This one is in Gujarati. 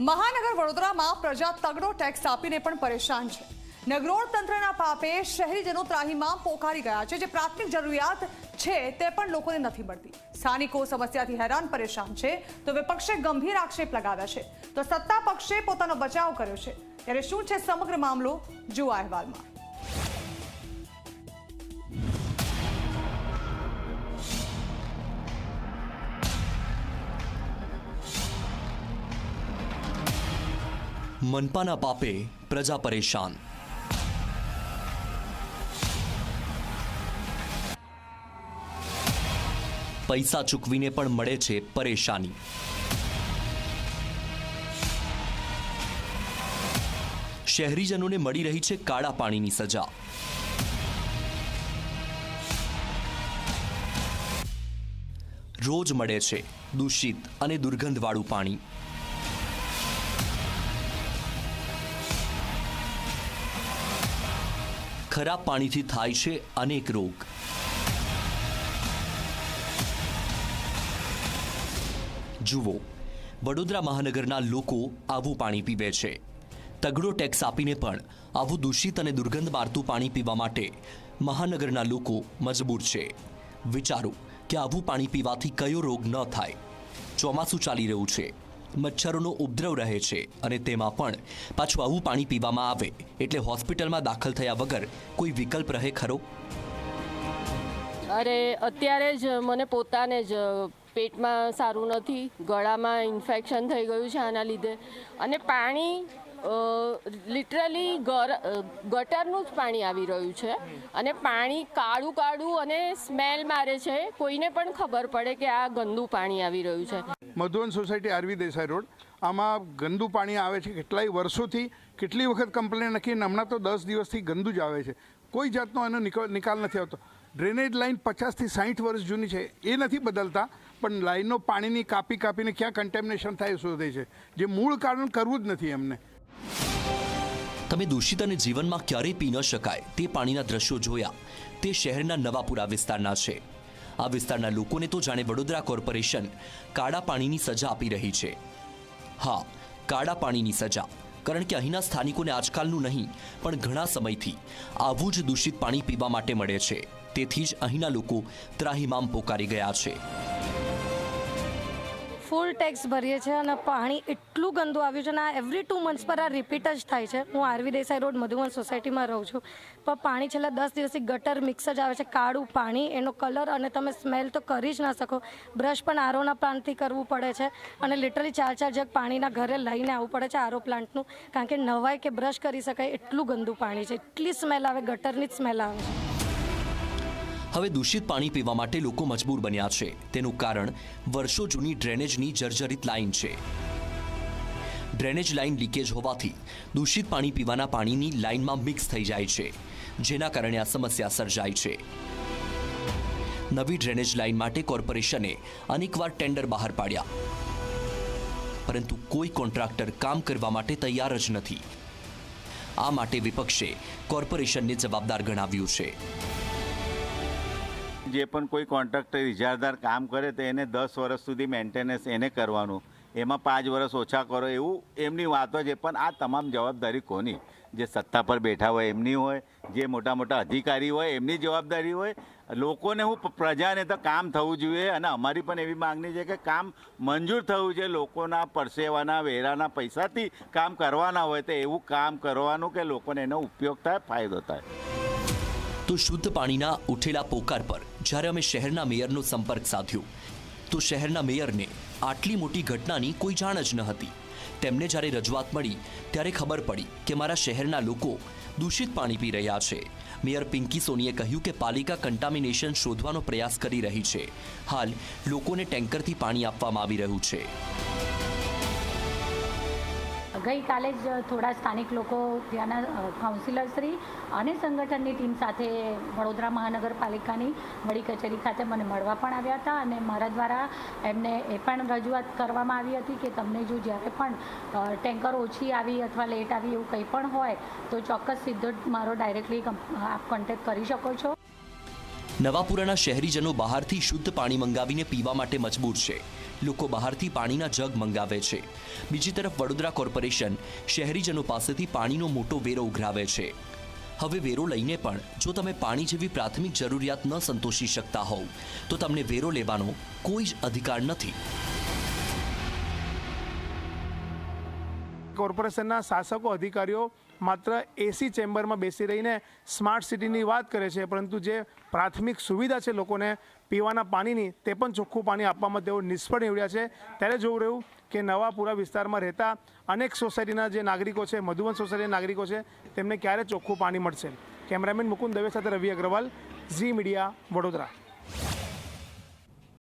મહાનગર વડોદરામાં પ્રજા તગડો ટેક્સ આપીને પણ પરેશાન છે. નગરોળ તંત્રના પાપે શહેરીજનો ત્રાહીમાં પોકારી ગયા છે. જે પ્રાથમિક જરૂરિયાત છે તે પણ લોકોને નથી મળતી. સ્થાનિકો સમસ્યાથી હેરાન પરેશાન છે. તો વિપક્ષે ગંભીર આક્ષેપ લગાવ્યા છે. તો સત્તા પક્ષે પોતાનો બચાવ કર્યો છે. ત્યારે શું છે સમગ્ર મામલો? જુઓ અહેવાલમાં. મનપાના પાપે પ્રજા પરેશાન પૈસા ચૂકવીને પણ મળે છે પરેશાની શહેરીજનોને મળી રહી છે કાળા પાણીની સજા રોજ મળે છે દૂષિત અને દુર્ગંધવાળું પાણી ખરાબ પાણીથી થાય છે અનેક રોગ. જુઓ, વડોદરા મહાનગરના લોકો આવું પાણી પીવે છે. તગડો ટેક્સ આપીને પણ આવું દૂષિત અને દુર્ગંધ મારતું પાણી પીવા માટે મહાનગરના લોકો મજબૂર છે. વિચારો કે આવું પાણી પીવાથી કયો રોગ ન થાય. ચોમાસું ચાલી રહ્યું છે. મચ્છરોનો ઉપદ્રવ રહે છે અને તેમાં પણ પાછું આવું પાણી પીવામાં આવે એટલે હોસ્પિટલમાં દાખલ થયા વગર કોઈ વિકલ્પ રહે ખરો? અરે, અત્યારે જ મને પોતાને જ પેટમાં સારું નથી, ગળામાં ઇન્ફેક્શન થઈ ગયું છે આના લીધે. અને પાણી લિટરલી ગટરનું જ પાણી આવી રહ્યું છે. અને પાણી કાળું કાળું અને સ્મેલ મારે છે. કોઈને પણ ખબર પડે કે આ ગંદુ પાણી આવી રહ્યું છે. Madhuvan society RV Desai road. આમાં ગંદુ પાણી આવે છે કેટલાય વર્ષોથી કેટલી વખત કમ્પ્લેન લખી હમણાં તો દસ દિવસથી ગંદુ જ આવે છે. કોઈ જાતનો એનો નિકાલ નથી આવતો. ડ્રેનેજ લાઇન પચાસથી સાઠ વર્ષ જૂની છે. એ નથી બદલતા, પણ લાઇનનો પાણીની કાપી કાપીને ક્યાં કન્ટેમિનેશન થાય શોધે છે. જે મૂળ કારણ કરવું જ નથી એમને. તમે દૂષિત અને જીવનમાં ક્યારેય પી ન શકાય. તે પાણીના દ્રશ્યો જોયા. તે શહેરના નવાપુરા વિસ્તારના છે. આ વિસ્તારના લોકોને તો જાણે વડોદરા કોર્પોરેશન કાળા પાણીની સજા આપી રહી છે. હા, કાળા પાણીની સજા. કારણ કે અહીંના સ્થાનિકોને આજકાલનું નહીં, પણ ઘણા સમયથી આવું જ દૂષિત પાણી પીવા માટે મળે છે. તેથી જ અહીંના લોકો ત્રાહિમામ પોકારી ગયા છે. ટેક્સ ભરીએ છીએ અને પાણી એટલું ગંદુ આવ્યું છે અને આ એવરી ટુ મંથ્સ પર આ રિપીટ જ થાય છે. હું આરવી દેસાઈ રોડ મધુવન સોસાયટીમાં રહું છું. પણ પાણી છેલ્લા દસ દિવસથી ગટર મિક્સ જ આવે છે. કાળું પાણી, એનો કલર અને તમે સ્મેલ તો કરી જ ના શકો. બ્રશ પણ આરોના પ્લાન્ટથી કરવું પડે છે અને લિટરલી ચાર ચાર જગ પાણીના ઘરે લઈને આવવું પડે છે આરો પ્લાન્ટનું. કારણ કે નવાય કે બ્રશ કરી શકાય એટલું ગંદુ પાણી છે. એટલી સ્મેલ આવે, ગટરની જ સ્મેલ આવે છે. હવે દૂષિત પાણી પીવા માટે લોકો મજબૂર બન્યા છે. તેનું કારણ વર્ષો જૂની ડ્રેનેજની જર્જરિત લાઇન છે. ડ્રેનેજ લાઇન લીકેજ હોવાથી દૂષિત પાણી પીવાના પાણીની લાઇનમાં મિક્સ થઈ જાય છે, જેના કારણે આ સમસ્યા સર્જાય છે. નવી ડ્રેનેજ લાઇન માટે કોર્પોરેશને અનેકવાર ટેન્ડર બહાર પાડ્યા. પરંતુ કોઈ કોન્ટ્રાક્ટર કામ કરવા માટે તૈયાર જ નથી. આ માટે વિપક્ષે કોર્પોરેશનને જવાબદાર ગણાવ્યું છે. જે પણ કોઈ કોન્ટ્રાક્ટર ઇજારદાર કામ કરે તો એને દસ વર્ષ સુધી મેન્ટેનન્સ એને કરવાનું. એમાં પાંચ વર્ષ ઓછા કરો એવું એમની વાતો છે, પણ આ તમામ જવાબદારી કોની? જે સત્તા પર બેઠા હોય એમની હોય, જે મોટા મોટા અધિકારી હોય એમની જવાબદારી હોય. લોકોને હું પ્રજાને તો કામ થવું જોઈએ અને અમારી પણ એવી માંગણી છે કે કામ મંજૂર થવું છે. લોકોના પરસેવાના, વેરાના પૈસાથી કામ કરવાના હોય તો એવું કામ કરવાનું કે લોકોને એનો ઉપયોગ થાય, ફાયદો થાય. તો શુદ્ધ પાણીના ઉઠેલા પોકાર પર જ્યારે અમે શહેરના મેયરનો સંપર્ક સાધ્યો, તો શહેરના મેયરને આટલી મોટી ઘટનાની કોઈ જાણ જ ન હતી. તેમને જ્યારે રજૂઆત મળી, ત્યારે ખબર પડી કે મારા શહેરના લોકો દૂષિત પાણી પી રહ્યા છે. મેયર પિંકી સોનીએ કહ્યું કે પાલિકા કન્ટામિનેશન શોધવાનો પ્રયાસ કરી રહી છે. હાલ લોકોને ટેન્કરથી પાણી આપવામાં આવી રહ્યું છે. ગઈકાલે જ થોડા સ્થાનિક લોકો ત્યાંના કાઉન્સિલરશ્રી અને સંગઠનની ટીમ સાથે વડોદરા મહાનગરપાલિકાની વડી કચેરી ખાતે મને મળવા પણ આવ્યા હતા અને મારા દ્વારા એમને એ પણ રજૂઆત કરવામાં આવી હતી કે તમને જો જ્યારે પણ ટેન્કર ઓછી આવી અથવા લેટ આવી એવું કંઈ પણ હોય, તો ચોક્કસ સીધો મારો ડાયરેક્ટલી આપ કોન્ટેક્ટ કરી શકો છો. નવાપુરાના શહેરીજનો બહારથી શુદ્ધ પાણી મંગાવીને પીવા માટે મજબૂર છે. લોકો બહારથી પાણીના જગ મંગાવે છે. બીજી તરફ વડોદરા કોર્પોરેશન શહેરીજનો પાસેથી પાણીનો મોટો વેરો ઉઘરાવે છે. હવે વેરો લઈને પણ જો તમે પાણી જેવી પ્રાથમિક જરૂરિયાત ન સંતોષી શકતા હોવ, તો તમને વેરો લેવાનો કોઈ જ અધિકાર નથી. કોર્પોરેશનના શાસકો, અધિકારીઓ માત્ર એસી ચેમ્બરમાં બેસી રહીને સ્માર્ટ સિટીની વાત કરે છે, પરંતુ જે પ્રાથમિક સુવિધા છે લોકોને પીવાના પાણીની, તે પણ ચોખ્ખું પાણી આપવામાં તેઓ નિષ્ફળ નીવડ્યા છે. ત્યારે જોવું રહ્યું કે નવાપુરા વિસ્તારમાં રહેતા અનેક સોસાયટીના જે નાગરિકો છે, મધુવન સોસાયટીના નાગરિકો છે, તેમને ક્યારે ચોખ્ખું પાણી મળશે? કેમેરામેન મુકુંદ દવે સાથે રવિ અગ્રવાલ, ઝી મીડિયા વડોદરા.